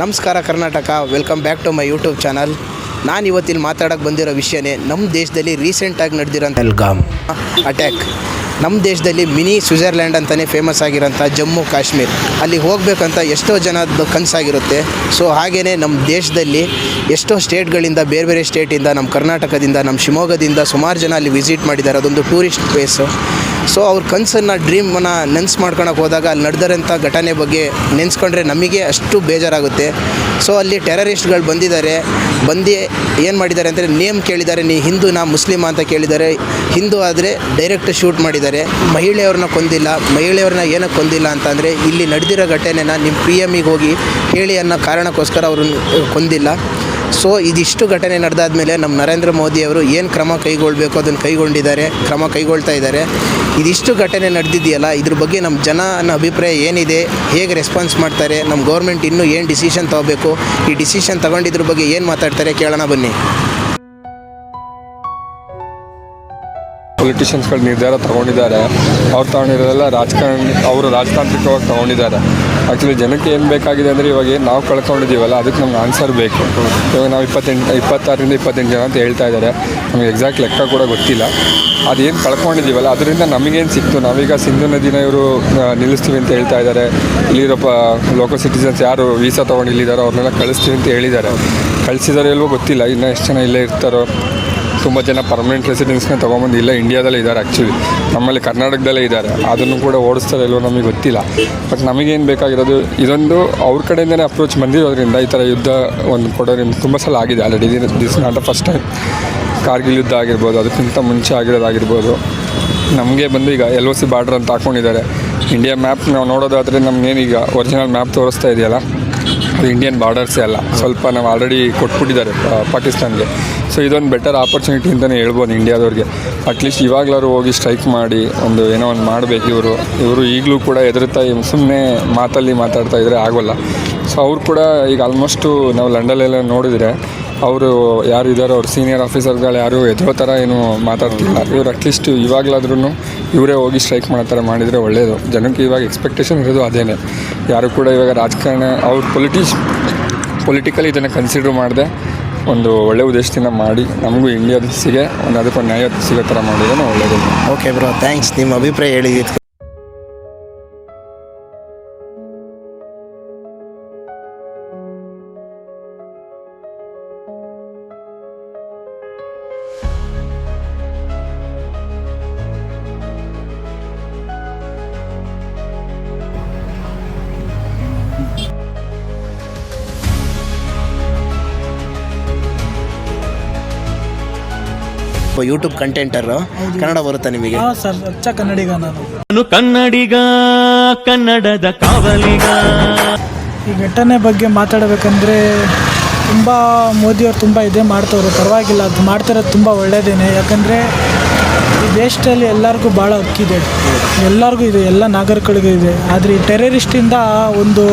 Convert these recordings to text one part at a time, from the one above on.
ನಮಸ್ಕಾರ Karnataka welcome back to my YouTube channel ನಾನು ಇವತ್ತಿಲ್ಲಿ ಮಾತಾಡೋಕ್ಕೆ ಬಂದಿರೋ ವಿಷಯನೇ ನಮ್ಮ ದೇಶದಲ್ಲಿ ರೀಸೆಂಟಾಗಿ ನಡೆದಿರೋಂಥ ಎಲ್ಗಾಮ್ ಅಟ್ಯಾಕ್ ನಮ್ಮ ದೇಶದಲ್ಲಿ ಮಿನಿ ಸ್ವಿಟ್ಜರ್ಲ್ಯಾಂಡ್ ಅಂತಲೇ ಫೇಮಸ್ ಆಗಿರೋಂಥ ಜಮ್ಮು ಕಾಶ್ಮೀರ್. ಅಲ್ಲಿ ಹೋಗಬೇಕಂತ ಎಷ್ಟೋ ಜನದ್ದು ಕನಸಾಗಿರುತ್ತೆ. ಸೊ ಹಾಗೆಯೇ ನಮ್ಮ ದೇಶದಲ್ಲಿ ಎಷ್ಟೋ ಸ್ಟೇಟ್ಗಳಿಂದ ಬೇರೆ ಬೇರೆ ಸ್ಟೇಟಿಂದ ನಮ್ಮ ಕರ್ನಾಟಕದಿಂದ ನಮ್ಮ ಶಿವಮೊಗ್ಗದಿಂದ ಸುಮಾರು ಜನ ಅಲ್ಲಿ ವಿಸಿಟ್ ಮಾಡಿದ್ದಾರೆ. ಅದೊಂದು ಟೂರಿಸ್ಟ್ ಪ್ಲೇಸು ಸೊ ಅವ್ರ ಕನಸನ್ನು, ಡ್ರೀಮನ್ನು ನೆನ್ಸು ಮಾಡ್ಕೊಳಕ್ಕೆ ಹೋದಾಗ ಅಲ್ಲಿ ನಡೆದಂಥ ಘಟನೆ ಬಗ್ಗೆ ನೆನೆಸ್ಕೊಂಡ್ರೆ ನಮಗೆ ಅಷ್ಟು ಬೇಜಾರಾಗುತ್ತೆ. ಸೊ ಅಲ್ಲಿ ಟೆರರಿಸ್ಟ್ಗಳು ಬಂದಿದ್ದಾರೆ. ಬಂದು ಏನು ಮಾಡಿದ್ದಾರೆ ಅಂದರೆ, ನೇಮ್ ಕೇಳಿದ್ದಾರೆ. ನೀ ಹಿಂದೂನಾ ಮುಸ್ಲಿಮ ಅಂತ ಕೇಳಿದ್ದಾರೆ. ಹಿಂದೂ ಆದರೆ ಡೈರೆಕ್ಟ್ ಶೂಟ್ ಮಾಡಿದ್ದಾರೆ. ಮಹಿಳೆಯವ್ರನ್ನ ಕೊಂದಿಲ್ಲ. ಮಹಿಳೆಯವ್ರನ್ನ ಏನಕ್ಕೆ ಕೊಂದಿಲ್ಲ ಅಂತಂದರೆ ಇಲ್ಲಿ ನಡೆದಿರೋ ಘಟನೆನ ನಿಮ್ಮ ಪಿ ಎಮ್ಮಿಗೆ ಹೋಗಿ ಹೇಳಿ ಅನ್ನೋ ಕಾರಣಕ್ಕೋಸ್ಕರ ಅವ್ರನ್ನ ಕೊಂದಿಲ್ಲ. ಸೊ ಇದಿಷ್ಟು ಘಟನೆ ನಡೆದಾದ್ಮೇಲೆ ನಮ್ಮ ನರೇಂದ್ರ ಮೋದಿಯವರು ಏನು ಕ್ರಮ ಕೈಗೊಳ್ಳಬೇಕು ಅದನ್ನು ಕೈಗೊಂಡಿದ್ದಾರೆ, ಕ್ರಮ ಕೈಗೊಳ್ತಾ ಇದ್ದಾರೆ. ಇದಿಷ್ಟು ಘಟನೆ ನಡೆದಿದೆಯಲ್ಲ, ಇದ್ರ ಬಗ್ಗೆ ನಮ್ಮ ಜನನ ಅಭಿಪ್ರಾಯ ಏನಿದೆ, ಹೇಗೆ ರೆಸ್ಪಾನ್ಸ್ ಮಾಡ್ತಾರೆ, ನಮ್ಮ ಗೌರ್ಮೆಂಟ್ ಇನ್ನೂ ಏನು ಡಿಸಿಷನ್ ತೊಗೋಬೇಕು, ಈ ಡಿಸಿಷನ್ ತೊಗೊಂಡಿದ್ರ ಬಗ್ಗೆ ಏನು ಮಾತಾಡ್ತಾರೆ ಕೇಳೋಣ ಬನ್ನಿ. ಪೊಲಿಟಿಷಿಯನ್ಸ್ಗಳು ನಿರ್ಧಾರ ತಗೊಂಡಿದ್ದಾರೆ. ಅವ್ರು ತಗೊಂಡಿರೋದೆಲ್ಲ ರಾಜಕಾರಣ, ಅವರು ರಾಜತಾಂತ್ರಿಕವಾಗಿ ತಗೊಂಡಿದ್ದಾರೆ. ಆ್ಯಕ್ಚುಲಿ ಜನಕ್ಕೆ ಏನು ಬೇಕಾಗಿದೆ ಅಂದರೆ ಇವಾಗ ನಾವು ಕಳ್ಕೊಂಡಿದ್ದೀವಲ್ಲ, ಅದಕ್ಕೆ ನಮ್ಗೆ ಆನ್ಸರ್ ಬೇಕು. ಇವಾಗ ನಾವು ಇಪ್ಪತ್ತೆಂಟು, ಇಪ್ಪತ್ತಾರರಿಂದ ಇಪ್ಪತ್ತೆಂಟು ಜನ ಅಂತ ಹೇಳ್ತಾ ಇದ್ದಾರೆ. ನಮಗೆ ಎಕ್ಸಾಕ್ಟ್ ಲೆಕ್ಕ ಕೂಡ ಗೊತ್ತಿಲ್ಲ. ಅದೇನು ಕಳ್ಕೊಂಡಿದ್ದೀವಲ್ಲ, ಅದರಿಂದ ನಮಗೇನು ಸಿಕ್ತು? ನಾವೀಗ ಸಿಂಧು ನದಿನ ಇವರು ನಿಲ್ಲಿಸ್ತೀವಿ ಅಂತ ಹೇಳ್ತಾ ಇದ್ದಾರೆ. ಇಲ್ಲಿರೋ ಪ ಲೋಕಲ್ ಸಿಟಿಸನ್ಸ್ ಯಾರು ವೀಸಾ ತೊಗೊಂಡು ಇಲ್ಲಿದ್ದಾರೋ ಅವ್ರನ್ನೆಲ್ಲ ಕಳಿಸ್ತೀವಿ ಅಂತ ಹೇಳಿದ್ದಾರೆ. ಕಳಿಸಿದಾರೋ ಇಲ್ವೋ ಗೊತ್ತಿಲ್ಲ. ಇನ್ನೂ ಎಷ್ಟು ಜನ ಇಲ್ಲೇ ಇರ್ತಾರೋ. ತುಂಬ ಜನ ಪರ್ಮನೆಂಟ್ ರೆಸಿಡೆನ್ಸ್ನ ತೊಗೊಂಬಂದು ಇಲ್ಲ ಇಂಡಿಯಾದಲ್ಲೇ ಇದ್ದಾರೆ ಆ್ಯಕ್ಚುಲಿ ನಮ್ಮಲ್ಲಿ ಕರ್ನಾಟಕದಲ್ಲೇ ಇದ್ದಾರೆ. ಅದನ್ನು ಕೂಡ ಓಡಿಸ್ತಾರೆ ಇಲ್ವೋ ನಮಗೆ ಗೊತ್ತಿಲ್ಲ. ಬಟ್ ನಮಗೇನು ಬೇಕಾಗಿರೋದು, ಇದೊಂದು ಅವ್ರ ಕಡೆಯಿಂದನೇ ಅಪ್ರೋಚ್ ಬಂದಿರೋದ್ರಿಂದ ಈ ಥರ ಯುದ್ಧ ಒಂದು ಕೊಡೋದ್ರಿಂದ ತುಂಬ ಸಲ ಆಗಿದೆ. Already this not a first time Kargil ಯುದ್ಧ ಆಗಿರ್ಬೋದು, ಅದಕ್ಕಿಂತ ಮುಂಚೆ ಆಗಿರೋದಾಗಿರ್ಬೋದು. ನಮಗೆ ಬಂದು ಈಗ ಎಲ್ ಓ ಸಿ ಬಾರ್ಡ್ರ್ ಅಂತ ಹಾಕ್ಕೊಂಡಿದ್ದಾರೆ ಇಂಡಿಯಾ ಮ್ಯಾಪ್ ನಾವು ನೋಡೋದಾದರೆ ನಮ್ಗೇನೀಗ ಒರಿಜಿನಲ್ ಮ್ಯಾಪ್ ತೋರಿಸ್ತಾ ಇದೆಯಲ್ಲ? ಇಂಡಿಯನ್ ಬಾರ್ಡರ್ಸೇ ಅಲ್ಲ. ಸ್ವಲ್ಪ ನಾವು ಆಲ್ರೆಡಿ ಕೊಟ್ಬಿಟ್ಟಿದ್ದಾರೆ ಪಾಕಿಸ್ತಾನ್ಗೆ. ಸೊ ಇದೊಂದು ಬೆಟರ್ ಆಪರ್ಚುನಿಟಿ ಅಂತಲೇ ಹೇಳ್ಬೋದು ಇಂಡಿಯಾದವ್ರಿಗೆ ಅಟ್ಲೀಸ್ಟ್ ಇವಾಗಲಾದ್ರು ಹೋಗಿ ಸ್ಟ್ರೈಕ್ ಮಾಡಿ, ಒಂದು ಏನೋ ಒಂದು ಮಾಡಬೇಕು ಇವರು. ಇವರು ಈಗಲೂ ಕೂಡ ಎದುರುತ್ತಾ ಸುಮ್ಮನೆ ಮಾತಲ್ಲಿ ಮಾತಾಡ್ತಾ ಇದ್ದರೆ ಆಗೋಲ್ಲ. ಸೊ ಅವ್ರು ಕೂಡ ಈಗ ಆಲ್ಮೋಸ್ಟು ನಾವು ಲಂಡನ್ಲೆಲ್ಲ ನೋಡಿದರೆ ಅವರು ಯಾರು ಇದ್ದಾರೋ ಅವ್ರ ಸೀನಿಯರ್ ಆಫೀಸರ್ಗಳು ಯಾರು ಎದುರೋ ಥರ ಏನು ಮಾತಾಡ್ತಿಲ್ಲ. ಇವ್ರು ಅಟ್ಲೀಸ್ಟ್ ಇವಾಗಲಾದ್ರೂ ಇವರೇ ಹೋಗಿ ಸ್ಟ್ರೈಕ್ ಮಾಡೋ ಥರ ಮಾಡಿದರೆ ಒಳ್ಳೆಯದು ಜನಕ್ಕೆ ಇವಾಗ ಎಕ್ಸ್ಪೆಕ್ಟೇಷನ್ ಇರೋದು ಅದೇನೆ. ಯಾರು ಕೂಡ ಇವಾಗ ರಾಜಕಾರಣ, ಅವ್ರ ಪೊಲಿಟಿಷ್ ಪೊಲಿಟಿಕಲಿ ಇದನ್ನು ಕನ್ಸಿಡರ್ ಮಾಡಿದೆ ಒಂದು ಒಳ್ಳೆ ಉದ್ದೇಶದಿಂದ ಮಾಡಿ ನಮಗೂ ಇಂಡಿಯಾದಿಸಿಗೆ ಒಂದು ಅದಕ್ಕೊಂದು ನ್ಯಾಯ ಸಿಗೋ ಥರ ಮಾಡಿದ್ರೆ ಒಳ್ಳೆಯದು ಓಕೆ ಬ್ರೋ ಥ್ಯಾಂಕ್ಸ್ ನಿಮ್ಮ ಅಭಿಪ್ರಾಯ ಹೇಳಿದ್ದು ಯೂಟ್ಯೂಬ್ ಕಂಟೆಂಟರು ಕನ್ನಡ ಬರುತ್ತಾ ನಿಮಗೆ? ಹಾಂ ಸರ್ ಅಚ್ಚ ಕನ್ನಡಿಗ ನಾನು. ನಾನು ಕನ್ನಡಿಗ ಕನ್ನಡದ ಕಾವಲಿಗ. ಈ ಘಟನೆ ಬಗ್ಗೆ ಮಾತಾಡಬೇಕಂದ್ರೆ ತುಂಬ ಮೋದಿಯವ್ರು ತುಂಬ ಇದೇ ಮಾಡ್ತವ್ರು. ಪರವಾಗಿಲ್ಲ ಅದು ಮಾಡ್ತಿರೋದು ತುಂಬ ಒಳ್ಳೆಯದೇನೆ ಯಾಕಂದರೆ ಈ ದೇಶದಲ್ಲಿ ಎಲ್ಲರಿಗೂ ಭಾಳ ಹಕ್ಕಿದೆ. ಎಲ್ಲರಿಗೂ ಇದೆ ಎಲ್ಲ ನಾಗರಿಕರಿಗೂ ಇದೆ. ಆದರೆ ಈ ಟೆರರಿಸ್ಟಿಂದ ಒಂದು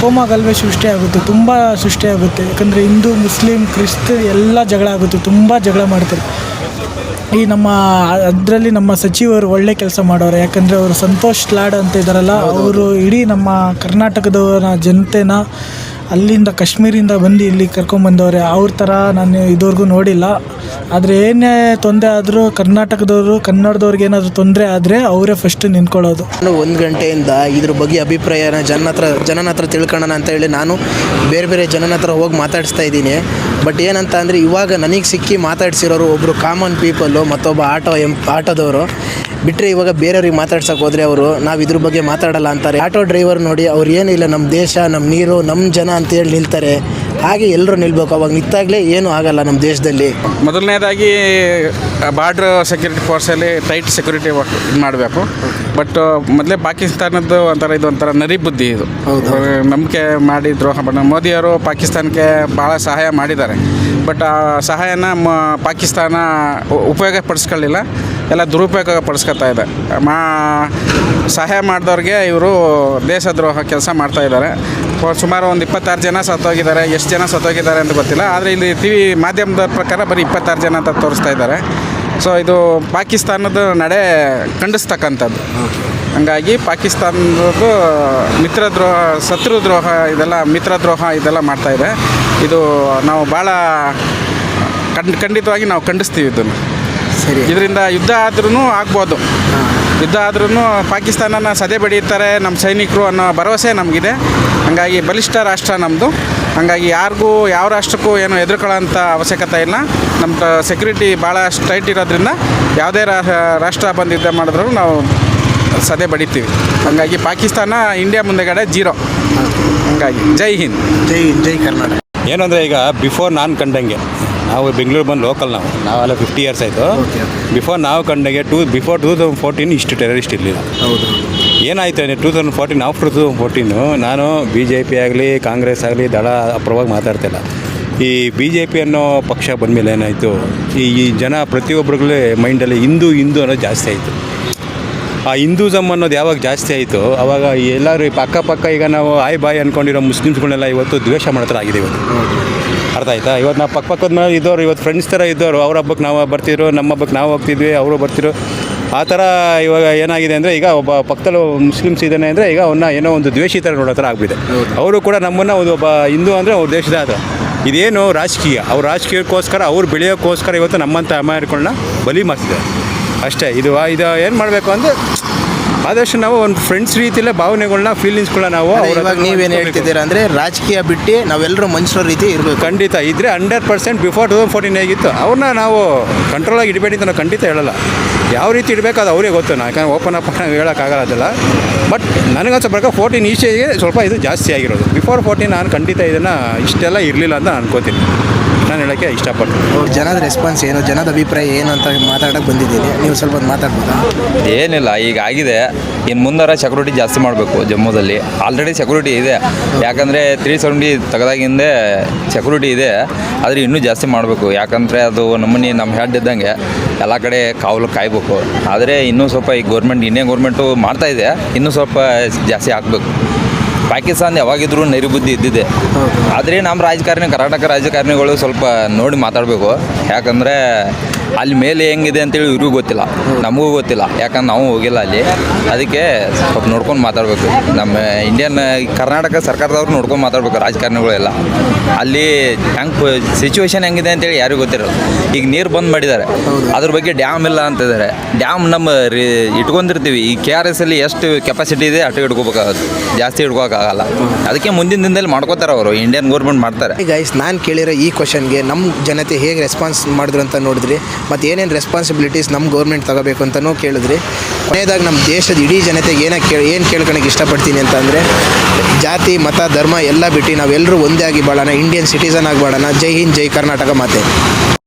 ಕೋಮ ಗಲ್ವೆ ಸೃಷ್ಟಿಯಾಗುತ್ತೆ ತುಂಬ ಸೃಷ್ಟಿಯಾಗುತ್ತೆ ಯಾಕಂದರೆ ಹಿಂದೂ ಮುಸ್ಲಿಂ ಕ್ರಿಸ್ತ ಎಲ್ಲ ಜಗಳ ಆಗುತ್ತೆ ತುಂಬ ಜಗಳ ಮಾಡ್ತಾರೆ. ಈ ನಮ್ಮ ಅದರಲ್ಲಿ ನಮ್ಮ ಸಚಿವರು ಒಳ್ಳೆ ಕೆಲಸ ಮಾಡೋರು ಯಾಕಂದರೆ ಅವರು ಸಂತೋಷ್ ಲಾಡ್ ಅಂತ ಇದ್ದಾರಲ್ಲ ಅವರು ಇಡೀ ನಮ್ಮ ಕರ್ನಾಟಕದವರ ಜನತೆನ ಅಲ್ಲಿಂದ ಕಾಶ್ಮೀರಿಂದ ಬಂದು ಇಲ್ಲಿ ಕರ್ಕೊಂಬಂದವ್ರೆ ಅವ್ರ ಥರ ನಾನು ಇದುವರೆಗೂ ನೋಡಿಲ್ಲ. ಆದರೆ ಏನೇ ತೊಂದರೆ ಆದರೂ ಕರ್ನಾಟಕದವರು, ಕನ್ನಡದವ್ರಿಗೆ ಏನಾದರೂ ತೊಂದರೆ ಆದರೆ ಅವರೇ ಫಸ್ಟ್ ನಿಂತ್ಕೊಳ್ಳೋದು. ನಾನು ಒಂದು ಗಂಟೆಯಿಂದ ಇದ್ರ ಬಗ್ಗೆ ಅಭಿಪ್ರಾಯನ ಜನ ಹತ್ರ, ಜನನ ಹತ್ರ ತಿಳ್ಕೊಳ್ಳೋಣ ಅಂತ ಹೇಳಿ ನಾನು ಬೇರೆ ಬೇರೆ ಜನನ ಹತ್ರ ಹೋಗಿ ಮಾತಾಡಿಸ್ತಾ ಇದ್ದೀನಿ. ಬಟ್ ಏನಂತ ಅಂದರೆ ಇವಾಗ ನನಗೆ ಸಿಕ್ಕಿ ಮಾತಾಡಿಸಿರೋರು ಒಬ್ಬರು ಕಾಮನ್ ಪೀಪಲ್ಲು ಮತ್ತೊಬ್ಬ ಆಟೋ ಎಂ, ಆಟೋದವರು. ಬಿಟ್ಟರೆ ಇವಾಗ ಬೇರೆಯವ್ರಿಗೆ ಮಾತಾಡ್ಸಕ್ಕೆ ಹೋದರೆ ಅವರು ನಾವು ಇದ್ರ ಬಗ್ಗೆ ಮಾತಾಡಲ್ಲ ಅಂತಾರೆ. ಆಟೋ ಡ್ರೈವರ್ ನೋಡಿ ಅವ್ರು ಏನಿಲ್ಲ ನಮ್ಮ ದೇಶ ನಮ್ಮ ನೀರು ನಮ್ಮ ಜನ ಅಂತೇಳಿ ನಿಲ್ತಾರೆ. ಹಾಗೆ ಎಲ್ಲರೂ ನಿಲ್ಬೇಕು. ಅವಾಗ ನಿಂತಾಗಲೇ ಏನೂ ಆಗಲ್ಲ ನಮ್ಮ ದೇಶದಲ್ಲಿ. ಮೊದಲನೇದಾಗಿ ಬಾರ್ಡ್ರ್ ಸೆಕ್ಯೂರಿಟಿ ಫೋರ್ಸಲ್ಲಿ ಟೈಟ್ ಸೆಕ್ಯೂರಿಟಿ ಇದು ಮಾಡಬೇಕು. ಬಟ್ ಮೊದಲೇ ಪಾಕಿಸ್ತಾನದ್ದು ಒಂಥರ ಇದು ಒಂಥರ ನರಿ ಬುದ್ಧಿ ಇದು. ನಂಬಿಕೆ ಮಾಡಿ ದ್ರೋಹ ಮೋದಿಯವರು ಪಾಕಿಸ್ತಾನಕ್ಕೆ ಭಾಳ ಸಹಾಯ ಮಾಡಿದ್ದಾರೆ. ಬಟ್ ಆ ಸಹಾಯನ ಮ ಪಾಕಿಸ್ತಾನ ಉಪಯೋಗ ಪಡಿಸ್ಕೊಳ್ಳಿಲ್ಲ ಎಲ್ಲ ದುರುಪಯೋಗ ಪಡಿಸ್ಕೊತಾ ಇದೆ. ಮಾ, ಸಹಾಯ ಮಾಡಿದವ್ರಿಗೆ ಇವರು ದೇಶದ್ರೋಹ ಕೆಲಸ ಮಾಡ್ತಾ ಇದ್ದಾರೆ. ಸುಮಾರು ಒಂದು ಇಪ್ಪತ್ತಾರು ಜನ ಸತ್ತೋಗಿದ್ದಾರೆ. ಎಷ್ಟು ಜನ ಸತ್ತೋಗಿದ್ದಾರೆ ಅಂತ ಗೊತ್ತಿಲ್ಲ. ಆದರೆ ಇಲ್ಲಿ ಟಿ ವಿ ಮಾಧ್ಯಮದ ಪ್ರಕಾರ ಬರೀ ಇಪ್ಪತ್ತಾರು ಜನ ಅಂತ ತೋರಿಸ್ತಾ ಇದ್ದಾರೆ. ಸೊ, ಇದು ಪಾಕಿಸ್ತಾನದ ನಡೆ ಖಂಡಿಸ್ತಕ್ಕಂಥದ್ದು. ಹಂಗಾಗಿ ಪಾಕಿಸ್ತಾನದ್ದು ಮಿತ್ರದ್ರೋಹ, ಶತ್ರುದ್ರೋಹ ಇದೆಲ್ಲ, ಮಿತ್ರದ್ರೋಹ ಇದೆಲ್ಲ ಮಾಡ್ತಾಯಿದೆ ಇದೆ. ಇದು ನಾವು ಭಾಳ ಖಂಡ್, ಖಂಡಿತವಾಗಿ ನಾವು ಖಂಡಿಸ್ತೀವಿ ಇದನ್ನು. ಸರಿ. ಇದರಿಂದ ಯುದ್ಧ ಆದ್ರೂ ಆಗ್ಬೋದು. ಯುದ್ಧ ಆದ್ರೂ ಪಾಕಿಸ್ತಾನನ ಸದೆ ಬಡಿಯುತ್ತಾರೆ ನಮ್ಮ ಸೈನಿಕರು ಅನ್ನೋ ಭರವಸೆ ನಮಗಿದೆ. ಹಾಗಾಗಿ ಬಲಿಷ್ಠ ರಾಷ್ಟ್ರ ನಮ್ಮದು ಹಾಗಾಗಿ ಯಾರಿಗೂ ಯಾವ ರಾಷ್ಟ್ರಕ್ಕೂ ಏನು ಹೆದರ್ಕೊಳ್ಳೋಂಥ ಅವಶ್ಯಕತೆ ಇಲ್ಲ. ನಮ್ಮ ಸೆಕ್ಯೂರಿಟಿ ಭಾಳ ಸ್ಟ್ರೈಟ್ ಇರೋದ್ರಿಂದ ಯಾವುದೇ ರಾ- ರಾಷ್ಟ್ರ ಬಂದು ಯುದ್ಧ ಮಾಡಿದ್ರು ನಾವು ಸದೆ ಬಡಿತೀವಿ. ಹಾಗಾಗಿ ಪಾಕಿಸ್ತಾನ ಇಂಡಿಯಾ ಮುಂದೆಗಡೆ ಜೀರೋ. ಹಾಗಾಗಿ ಜೈ ಹಿಂದ್. ಜೈ ಹಿಂದ್ ಜೈ ಕರ್ನಾಟಕ. ಏನಂದರೆ ಅಂದರೆ ಈಗ ಬಿಫೋರ್ ನಾನು ಕಂಡಂಗೆ ನಾವು ಬೆಂಗಳೂರು ಬಂದು ಲೋಕಲ್ ನಾವು. ನಾವೆಲ್ಲ ಫಿಫ್ಟಿ ಇಯರ್ಸ್ ಆಯಿತು. ಬಿಫೋರ್ ನಾವು ಕಂಡಾಗೆ two before two thousand fourteen ಇಷ್ಟು ಟೆರರಿಸ್ಟ್ ಇರಲಿಲ್ಲ. ಹೌದು. ಏನಾಯ್ತು ಅಂದರೆ two thousand fourteen after two thousand fourteen ನಾನು ಬಿ ಜೆ ಪಿ ಆಗಲಿ ಕಾಂಗ್ರೆಸ್ ಆಗಲಿ ದಳ ಅಪ್ರವಾಗಿ ಮಾತಾಡ್ತಿಲ್ಲ ಈ ಬಿ ಜೆ ಪಿ ಅನ್ನೋ ಪಕ್ಷ ಬಂದಮೇಲೆ ಏನಾಯಿತು ಈ ಈ ಜನ ಪ್ರತಿಯೊಬ್ಬರಿಗೂ ಮೈಂಡಲ್ಲಿ ಹಿಂದೂ ಹಿಂದೂ ಅನ್ನೋದು ಜಾಸ್ತಿ ಆಯಿತು. ಆ ಹಿಂದೂಸಮ್ ಅನ್ನೋದು ಯಾವಾಗ ಜಾಸ್ತಿ ಆಯಿತು ಅವಾಗ ಎಲ್ಲರೂ ಈ ಪಕ್ಕ ಪಕ್ಕ ಈಗ ನಾವು ಆಯ್ ಬಾಯ್ ಅಂದ್ಕೊಂಡಿರೋ ಮುಸ್ಲಿಮ್ಸ್ಗಳನ್ನೆಲ್ಲ ಇವತ್ತು ದ್ವೇಷ ಮಾಡೋ ಥರ ಆಗಿದೆ ಇವತ್ತು ಅರ್ಥ ಆಯ್ತಾ? ಇವತ್ತು ನಾವು ಪಕ್ಕ ಪಕ್ಕದ ಮೇಲೆ ಇದ್ದವ್ರು ಇವತ್ತು ಫ್ರೆಂಡ್ಸ್ ಥರ ಇದ್ದವರು ಅವ್ರ ಹಬ್ಬಕ್ಕೆ ನಾವು ಬರ್ತಿದ್ರು ನಮ್ಮ ಹಬ್ಬಕ್ಕೆ ನಾವು ಹೋಗ್ತಿದ್ವಿ ಅವರು ಬರ್ತಿದ್ರು. ಆ ಥರ ಇವಾಗ ಏನಾಗಿದೆ ಅಂದರೆ ಈಗ ಒಬ್ಬ ಪಕ್ಕದಲ್ಲಿ ಮುಸ್ಲಿಮ್ಸ್ ಇದ್ದಾನೆ ಅಂದರೆ ಈಗ ಅವನ್ನ ಏನೋ ಒಂದು ದ್ವೇಷಿ ಥರ ನೋಡೋ ಥರ ಆಗಿದೆ ಅವರು ಕೂಡ ನಮ್ಮನ್ನು ಒಂದು ಒಬ್ಬ ಹಿಂದೂ ಅಂದರೆ ಅವ್ರ ದೇಶದ ಆದ. ಇದೇನು ರಾಜಕೀಯ. ಅವ್ರ ರಾಜಕೀಯಕ್ಕೋಸ್ಕರ ಅವ್ರು ಬೆಳೆಯೋಕ್ಕೋಸ್ಕರ ಇವತ್ತು ನಮ್ಮಂಥ ಅಮಾಯಕಗಳನ್ನ ಬಲಿ ಮಾಡ್ತಿದ್ದಾರೆ. ಅಷ್ಟೇ. ಇದು ಇದು ಏನು ಮಾಡಬೇಕು ಅಂದರೆ ಆದಷ್ಟು ನಾವು ಒಂದು ಫ್ರೆಂಡ್ಸ್ ರೀತಿಯಲ್ಲೇ ಭಾವನೆಗಳನ್ನ ಫೀಲಿಂಗ್ಸ್ಗಳನ್ನ ನಾವು ಇವಾಗ ನೀವೇನು. ಹೇಳ್ತಿದ್ದೀರಾ ಅಂದರೆ ರಾಜಕೀಯ ಬಿಟ್ಟು ನಾವೆಲ್ಲರೂ ಮನುಷ್ಯರ ರೀತಿ ಇರಬೇಕು. ಖಂಡಿತ ಇದ್ರೆ hundred percent before two thousand fourteen ಆಗಿತ್ತು ಅವ್ರನ್ನ ನಾವು ಕಂಟ್ರೋಲಾಗಿ ಇಡಬೇಡಿ ಅಂತ ನಾವು ಖಂಡಿತ ಹೇಳಲ್ಲ. ಯಾವ ರೀತಿ ಇಡಬೇಕು ಅದು ಅವರೇ ಗೊತ್ತು ನಾ ಯಾಕಂದ್ರೆ ಓಪನ್ ಅಪ್ ನಾವು ಹೇಳೋಕ್ಕಾಗಲ್ಲ ಅದೆಲ್ಲ. ಬಟ್ ನನಗನ್ಸೋ ಪ್ರಕಾರ ಫೋರ್ಟೀನ್ ಈಚೆಗೆ ಸ್ವಲ್ಪ ಇದು ಜಾಸ್ತಿ ಆಗಿರೋದು. ಬಿಫೋರ್ ಫೋರ್ಟೀನ್ ನಾನು ಖಂಡಿತ ಇದನ್ನು ಇಷ್ಟೆಲ್ಲ ಇರಲಿಲ್ಲ ಅಂತ ನಾನು ಅನ್ಕೋತೀನಿ. ನಾನು ಹೇಳೋಕ್ಕೆ ಇಷ್ಟಪಡ್ತೀನಿ. ಜನದ ರೆಸ್ಪಾನ್ಸ್ ಏನು? ಜನದ ಅಭಿಪ್ರಾಯ ಏನು ಅಂತ ಮಾತಾಡಕ್ಕೆ ಬಂದಿದ್ದೀನಿ. ನೀವು ಸ್ವಲ್ಪ ಮಾತಾಡ್ತೀರಾ ಮಾತಾಡ್ಬೋದಾ? ಏನಿಲ್ಲ ಈಗ ಆಗಿದೆ. ಇನ್ನು ಮುಂದಾರ ಸೆಕ್ಯೂರಿಟಿ ಜಾಸ್ತಿ ಮಾಡಬೇಕು ಜಮ್ಮುದಲ್ಲಿ. ಆಲ್ರೆಡಿ ಸೆಕ್ಯೂರಿಟಿ ಇದೆ. ಯಾಕಂದರೆ ತ್ರೀ ಸೆವೆಂಟಿ ತೆಗೆದಾಗಿಂದೆ ಸೆಕ್ಯೂರಿಟಿ ಇದೆ. ಆದರೆ ಇನ್ನೂ ಜಾಸ್ತಿ ಮಾಡಬೇಕು. ಯಾಕಂದರೆ ಅದು ನಮ್ಮನೆ ನಮ್ಮ ಹೆಡ್ ಇದ್ದಂಗೆ ಎಲ್ಲ ಕಡೆ ಕಾವಲು ಕಾಯಬೇಕು. ಆದರೆ ಇನ್ನೂ ಸ್ವಲ್ಪ ಈ ಗೌರ್ಮೆಂಟ್ ಇನ್ನೇ ಗೌರ್ಮೆಂಟು ಮಾಡ್ತಾ ಇದೆ. ಇನ್ನೂ ಸ್ವಲ್ಪ ಜಾಸ್ತಿ ಹಾಕಬೇಕು ಪಾಕಿಸ್ತಾನ ಯಾವಾಗಿದ್ರೂ ನೈರುಬುದ್ಧಿ ಇದ್ದಿದೆ ಆದರೆ ನಮ್ಮ ರಾಜಕಾರಣಿ ಕರ್ನಾಟಕ ರಾಜಕಾರಣಿಗಳು ಸ್ವಲ್ಪ ನೋಡಿ ಮಾತಾಡಬೇಕು. ಯಾಕಂದರೆ ಅಲ್ಲಿ ಮೇಲೆ ಹೆಂಗಿದೆ ಅಂತೇಳಿ ಇವ್ರಿಗೂ ಗೊತ್ತಿಲ್ಲ. ನಮಗೂ ಗೊತ್ತಿಲ್ಲ. ಯಾಕಂದ್ರೆ ನಾವು ಹೋಗಿಲ್ಲ ಅಲ್ಲಿ. ಅದಕ್ಕೆ ಸ್ವಲ್ಪ ನೋಡ್ಕೊಂಡು ಮಾತಾಡಬೇಕು. ನಮ್ಮ ಇಂಡಿಯನ್ ಕರ್ನಾಟಕ ಸರ್ಕಾರದವ್ರು ನೋಡ್ಕೊಂಡು ಮಾತಾಡ್ಬೇಕು ರಾಜಕಾರಣಿಗಳೆಲ್ಲ. ಅಲ್ಲಿ ಹೆಂಗೆ ಸಿಚುವೇಶನ್ ಹೆಂಗಿದೆ ಅಂತೇಳಿ ಯಾರಿಗೂ ಗೊತ್ತಿರಲ್ಲ. ಈಗ ನೀರು ಬಂದ್ ಮಾಡಿದ್ದಾರೆ. ಅದ್ರ ಬಗ್ಗೆ ಡ್ಯಾಮ್ ಇಲ್ಲ ಅಂತಿದ್ದಾರೆ ಡ್ಯಾಮ್ ನಮ್ಮ ರೀ, ಇಟ್ಕೊಂಡಿರ್ತೀವಿ. ಈ ಕೆ ಆರ್ ಎಸ್ ಅಲ್ಲಿ ಎಷ್ಟು ಕೆಪಾಸಿಟಿ ಇದೆ ಅಷ್ಟು ಇಟ್ಕೋಬೇಕಾಗುತ್ತೆ. ಜಾಸ್ತಿ ಇಟ್ಕೋಕ್ಕಾಗಲ್ಲ ಅದಕ್ಕೆ ಮುಂದಿನ ದಿನದಲ್ಲಿ ಮಾಡ್ಕೋತಾರೆ ಅವರು. ಇಂಡಿಯನ್ ಗೌರ್ಮೆಂಟ್ ಮಾಡ್ತಾರೆ. ಗೈಸ್ ನಾನು ಕೇಳಿರೋ ಈ ಕ್ವಶನ್ಗೆ ನಮ್ಮ ಜನತೆ ಹೇಗೆ ರೆಸ್ಪಾನ್ಸ್ ಮಾಡಿದ್ರು ಅಂತ ನೋಡಿದ್ರಿ? ಮತ್ತು ಏನೇನು ರೆಸ್ಪಾನ್ಸಿಬಿಲಿಟೀಸ್ ನಮ್ಮ ಗೌರ್ಮೆಂಟ್ ತಗೋಬೇಕು ಅಂತಲೂ ಕೇಳಿದ್ರಿ. ಕೊನೆಯದಾಗಿ ನಮ್ಮ ದೇಶದ ಇಡೀ ಜನತೆಗೆ ಏನಕ್ಕೆ ಕೇಳಿ, ಏನು ಕೇಳ್ಕೊಳಕ್ಕೆ ಇಷ್ಟಪಡ್ತೀನಿ ಅಂತಂದರೆ, ಜಾತಿ, ಮತ, ಧರ್ಮ ಎಲ್ಲ ಬಿಟ್ಟು ನಾವೆಲ್ಲರೂ ಒಂದೇ ಆಗಿ ಬಾಳೋಣ ಇಂಡಿಯನ್ ಸಿಟಿಸನ್ ಆಗಿ ಬಾಳೋಣ. ಜೈ ಹಿಂದ್, ಜೈ ಕರ್ನಾಟಕ ಮಾತೆ.